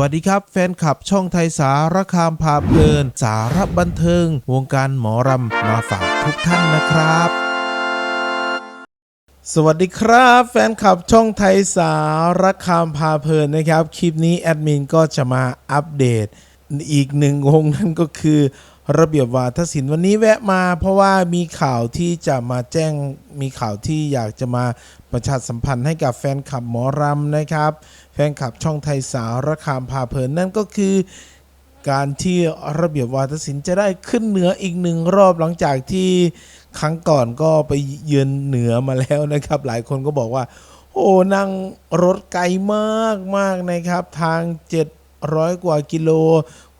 วัสดีครับ แฟนคลับช่องไทยสารคามพาเพลิน สารบันเทิง วงการหมอรำมาฝากทุกท่านนะครับสวัสดีครับ แฟนคลับช่องไทยสารคามพาเพลินนะครับ คลิปนี้แอดมินก็จะมาอัปเดต อีกหนึ่งวงนั่นก็คือ ระเบียบวาทศิลป์วันนี้แวะมาเพราะว่ามีข่าวที่จะมาแจ้งมีข่าวที่อยากจะมาประชาสัมพันธ์ให้กับแฟนคลับหมอรำนะครับ แฟนคลับช่องไทยสารคามพาเพลินนั่นก็คือ การที่ระเบียบวาทศิลป์จะได้ขึ้นเหนืออีกหนึ่งรอบหลังจากที่ครั้งก่อนก็ไปเยือนเหนือมาแล้วนะครับ หลายคนก็บอกว่า โอ้นั่งรถไกลมากมากนะครับ ทาง700 กว่ากิโล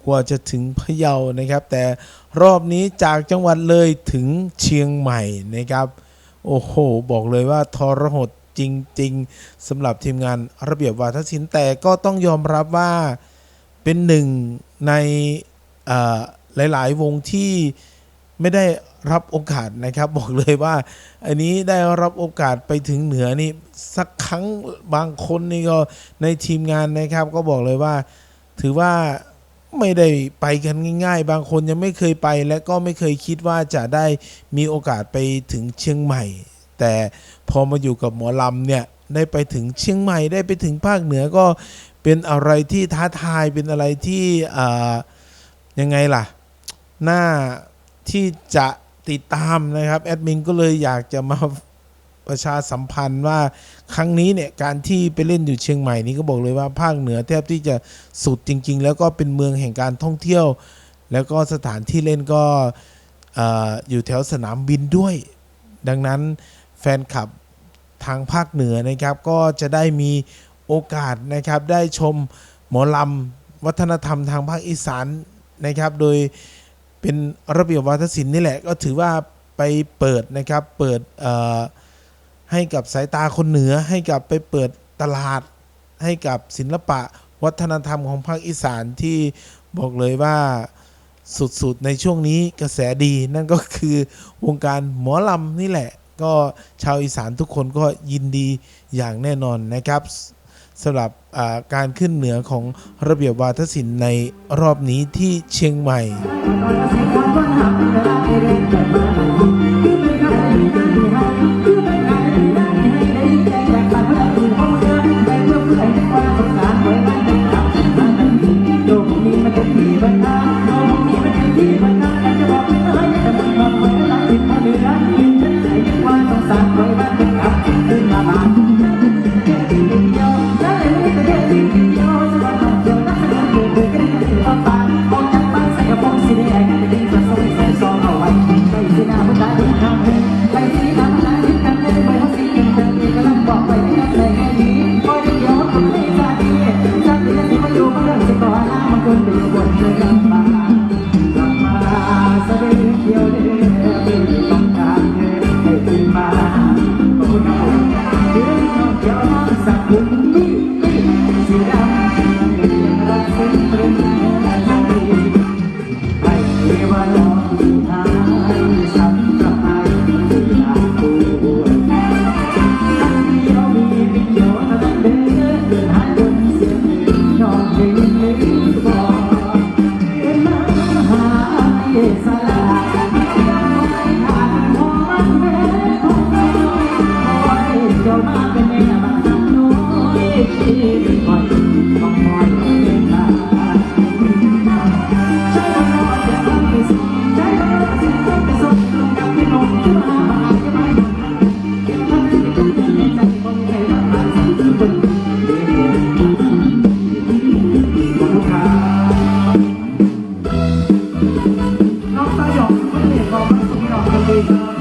กว่าจะถึงพะเยานะครับ แต่รอบนี้จากจังหวัดเลยถึงเชียงใหม่นะครับ โอ้โห บอกเลยว่าทรหดจริง ๆสำหรับทีมงานระเบียบวาทศิลป์แต่ก็ต้องยอมรับว่าเป็นหนึ่งในหลาย ๆ วงที่ไม่ได้รับโอกาสนะครับ บอกเลยว่า อันนี้ได้รับโอกาสไปถึงเหนือนี่สักครั้งบางคนนี่ก็ในทีมงานนะครับ ก็บอกเลยว่าถือว่า ไม่ได้ไปกันง่าย ๆ บางคนยังไม่เคยไป และก็ไม่เคยคิดว่าจะได้มีโอกาสไปถึงเชียงใหม่ แต่พอมาอยู่กับหมอลำเนี่ยได้ไปถึงเชียงใหม่ได้ไปถึงภาคเหนือก็เป็นอะไรที่ท้าทายเป็นอะไรที่อ่ายังไงล่ะหน่าที่จะติดตามนะครับแอดมินก็เลยอยากจะมา ประชาสัมพันธ์ว่าครั้งนี้เนี่ยการที่ไปเล่นอยู่เชียงใหม่นี้ก็บอกเลยว่าภาคเหนือแทบที่จะสุดจริง ๆ แล้วก็เป็นเมืองแห่งการท่องเที่ยว แล้วก็สถานที่เล่นก็เอ่อยู่แถวสนามบินด้วย ดังนั้นแฟนคลับทางภาคเหนือนะครับ ก็จะได้มีโอกาสนะครับได้ชมหมอลำวัฒนธรรมทางภาคอีสานนะครับ โดยเป็นระเบียบวัฒนศิลป์นี่แหละก็ถือว่าไปเปิดนะครับเปิดเให้กับสายตาคนเหนือ ให้กับไปเปิดตลาด ให้กับศิลปะวัฒนธรรมของภาคอีสานที่บอกเลยว่าสุดๆ ในช่วงนี้กระแสดีนั่นก็คือวงการหมอลำนี่แหละ ก็ชาวอีสานทุกคนก็ยินดีอย่างแน่นอนนะครับสำหรับการขึ้นเหนือของระเบียบวาทศิลป์ในรอบนี้ที่เชียงใหม่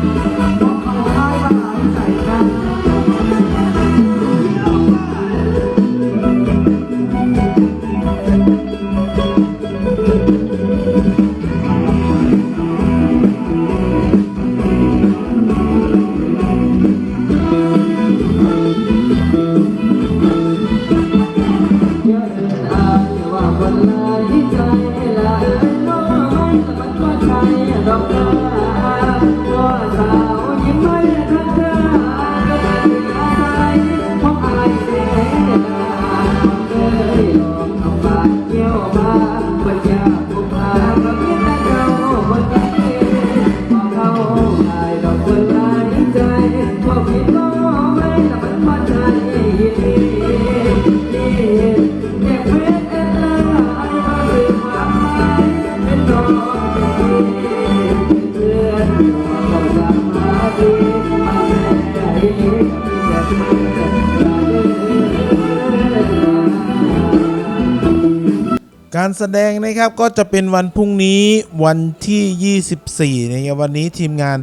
ดีน้ การแสดงนะครับก็จะเป็นวันพรุ่งนี้วันที่ 24นะครับวันนี้ทีมงาน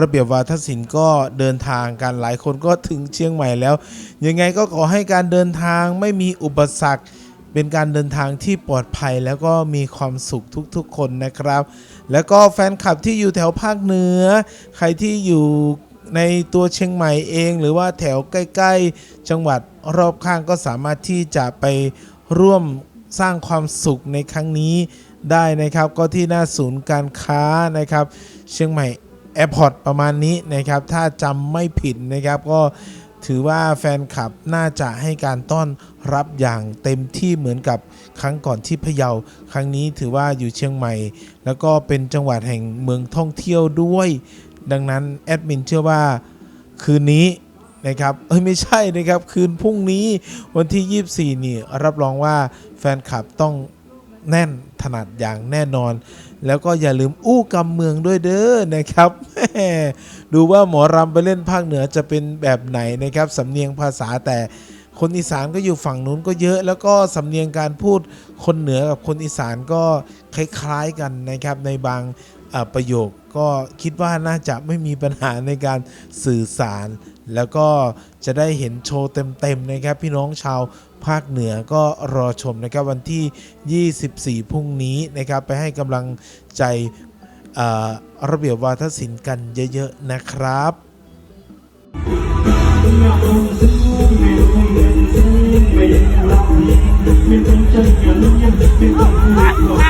ระเบียบวาทศิลป์ก็เดินทางกันหลายคนก็ถึงเชียงใหม่แล้ว ยังไงก็ขอให้การเดินทางไม่มีอุปสรรค เป็นการเดินทางที่ปลอดภัยแล้วก็มีความสุขทุกๆคนนะครับ แล้วก็แฟนคลับที่อยู่แถวภาคเหนือ ใครที่อยู่ในตัวเชียงใหม่เอง หรือว่าแถวใกล้ ๆ จังหวัดรอบข้างก็สามารถที่จะไปร่วม สร้างความสุขในครั้งนี้ได้นะครับ ก็ที่หน้าศูนย์การค้านะครับ เชียงใหม่แอร์พอร์ตประมาณนี้นะครับ ถ้าจำไม่ผิดนะครับ ก็ถือว่าแฟนคลับน่าจะให้การต้อนรับอย่างเต็มที่เหมือนกับครั้งก่อนที่พะเยา ครั้งนี้ถือว่าอยู่เชียงใหม่ แล้วก็เป็นจังหวัดแห่งเมืองท่องเที่ยวด้วย ดังนั้นแอดมินเชื่อว่าคืนนี้ นะครับเอ้ยไม่ใช่นะครับคืนพรุ่งนี้วันที่ 24 นี่รับรองว่าแฟนคลับต้องแน่นถนัดอย่างแน่นอน แล้วก็อย่าลืมอู้กำเมืองด้วยเด้อนะครับดูว่าหมอรำไปเล่นภาคเหนือจะเป็นแบบไหนนะครับสำเนียงภาษาแต่คนอีสานก็อยู่ฝั่งนู้นก็เยอะ แล้วก็สำเนียงการพูดคนเหนือกับคนอีสานก็คล้ายๆกันนะครับในบางประโยคก็คิดว่าน่าจะไม่มีปัญหาในการสื่อสาร แล้วก็จะได้เห็นโชว์เต็มๆนะครับ พี่น้องชาวภาคเหนือก็รอชมนะครับวันที่ 24 พรุ่งนี้นะครับ ไปให้กำลังใจระเบียบวาทศิลป์กันเยอะๆนะครับเป็นเสียงว่าใจที่ร้องไป